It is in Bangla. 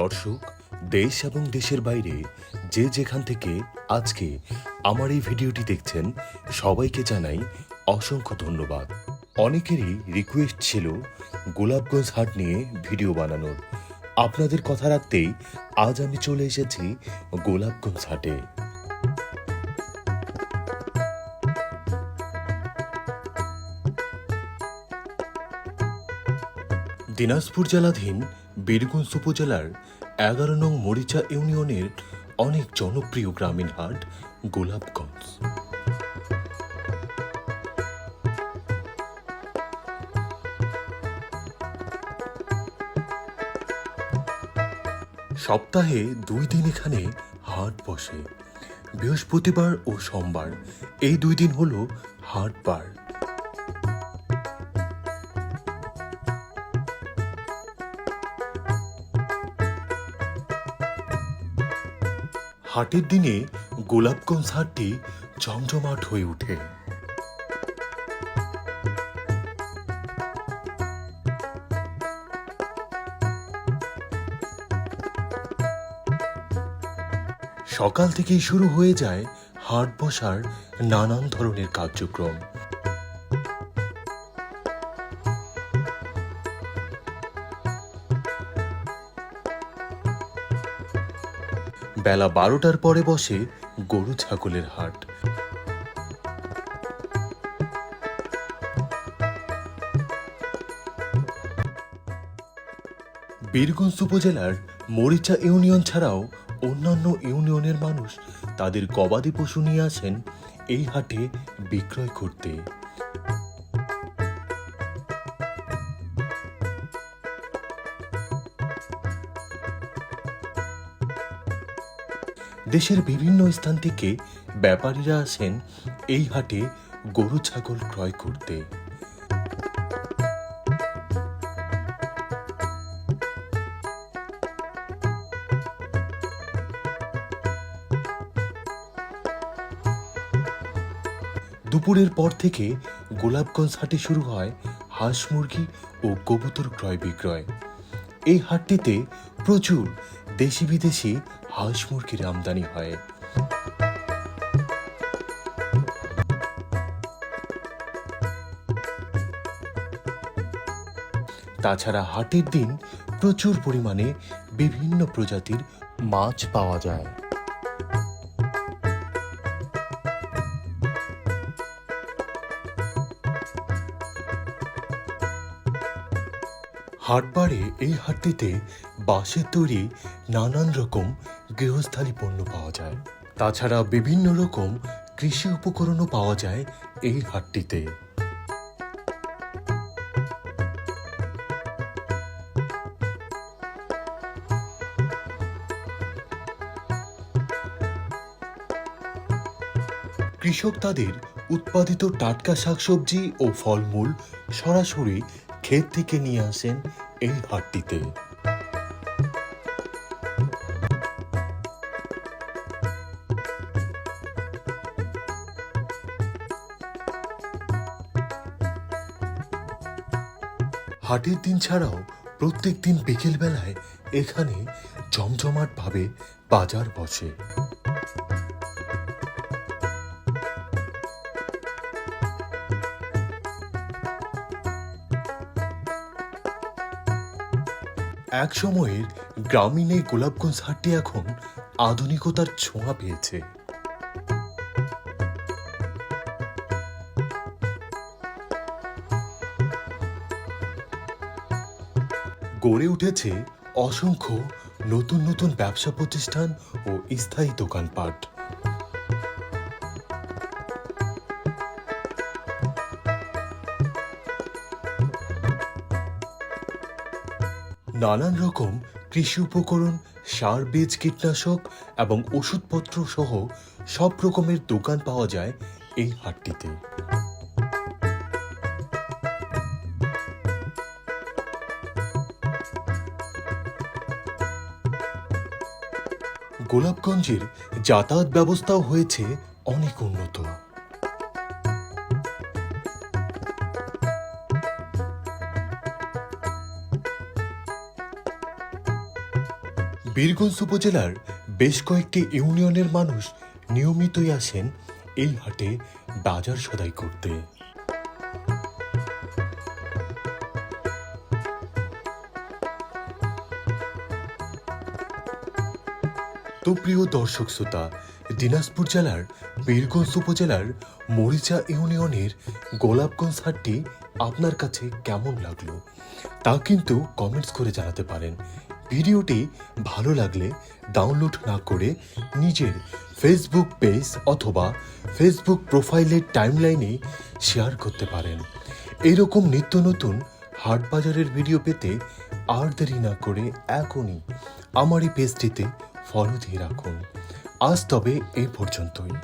দর্শক, দেশ এবং দেশের বাইরে যে যেখান থেকে আজকে আমার এই ভিডিওটি দেখছেন, সবাইকে জানাই অসংখ্য ধন্যবাদ। অনেকেরই রিকোয়েস্ট ছিল গোলাপগঞ্জ হাট নিয়ে ভিডিও বানানোর। আপনাদের কথা রাখতেই আজ আমি চলে এসেছি গোলাপগঞ্জ হাটে। দিনাজপুর জেলাধীন বীরগঞ্জ উপজেলার এগারো নং মরিচা ইউনিয়নের অনেক জনপ্রিয় গ্রামীণ হাট, গোলাপগঞ্জ। সপ্তাহে দুই দিন এখানে হাট বসে। বৃহস্পতিবার ও সোমবার এই দুই দিন হলো হাট বার হাটের দিনে গোলাপগঞ্জ হাটটি জমজমাট হয়ে উঠে সকাল থেকেই শুরু হয়ে যায় হাট বসার নানান ধরনের কার্যক্রম। বেলা বারোটার পরে বসে গরু ছাগলের হাট। বীরগঞ্জ উপজেলার মরিচা ইউনিয়ন ছাড়াও অন্যান্য ইউনিয়নের মানুষ তাদের গবাদি পশু নিয়ে আসেন এই হাটে বিক্রয় করতে। দেশের বিভিন্ন স্থান থেকে ব্যাপারীরা আসেন এই হাটে গরু ছাগল ক্রয় করতে। দুপুরের পর থেকে গোলাপগঞ্জ হাটে শুরু হয় হাঁস মুরগি ও কবুতর ক্রয় বিক্রয়। এই হাটটিতে প্রচুর দেশি বিদেশি হাঁস মুরগির আমদানি হয়। তাছাড়া হাটের দিন প্রচুর পরিমাণে বিভিন্ন প্রজাতির মাছ পাওয়া যায়। হাটবারে এই হাটটিতে বাঁশের তৈরি নানান রকম গৃহস্থালী পণ্য পাওয়া যায়। তাছাড়া বিভিন্ন রকম কৃষি উপকরণও পাওয়া যায় এই হাটটিতে। কৃষক তাদের উৎপাদিত টাটকা শাকসবজি ও ফলমূল সরাসরি ক্ষেত থেকে নিয়ে আসেন এই হাটটিতে। হাটের দিন ছাড়াও প্রত্যেক দিন বিকেল বেলায় এখানে জমজমাট ভাবে বাজার বসে। এক সময়ের গ্রামীণ এই গোলাপগঞ্জ হাটটি এখন আধুনিকতার ছোঁয়া পেয়েছে। গড়ে উঠেছে অসংখ্য নতুন নতুন ব্যবসা প্রতিষ্ঠান ও স্থায়ী দোকানপাট। নানান রকম কৃষি উপকরণ, সার বীজ, কীটনাশক এবং ওষুধপত্র সহ সব রকমের দোকান পাওয়া যায় এই হাটটিতে। গোলাপগঞ্জের যাতায়াত ব্যবস্থাও হয়েছে অনেক উন্নত। বীরগঞ্জ উপজেলার বেশ কয়েকটি ইউনিয়নের মানুষ নিয়মিতই আসেন এই হাটে বাজার সদাই করতে। তো প্রিয় দর্শক শ্রোতা, দিনাজপুর জেলার বীরগঞ্জ উপজেলার মরিচা ইউনিয়নের গোলাপগঞ্জ হাটটি আপনার কাছে কেমন লাগল তা কিন্তু কমেন্টস করে জানাতে পারেন। ভিডিওটি ভালো লাগলে ডাউনলোড না করে নিজের ফেসবুক পেজ অথবা ফেসবুক প্রোফাইলের টাইমলাইনে শেয়ার করতে পারেন। এরকম নিত্য নতুন হাট বাজারের ভিডিও পেতে আর দেরি না করে এখনই আমার এই পেজটিতে ফলো দিয়ে রাখুন। আজ তবে এই পর্যন্তই।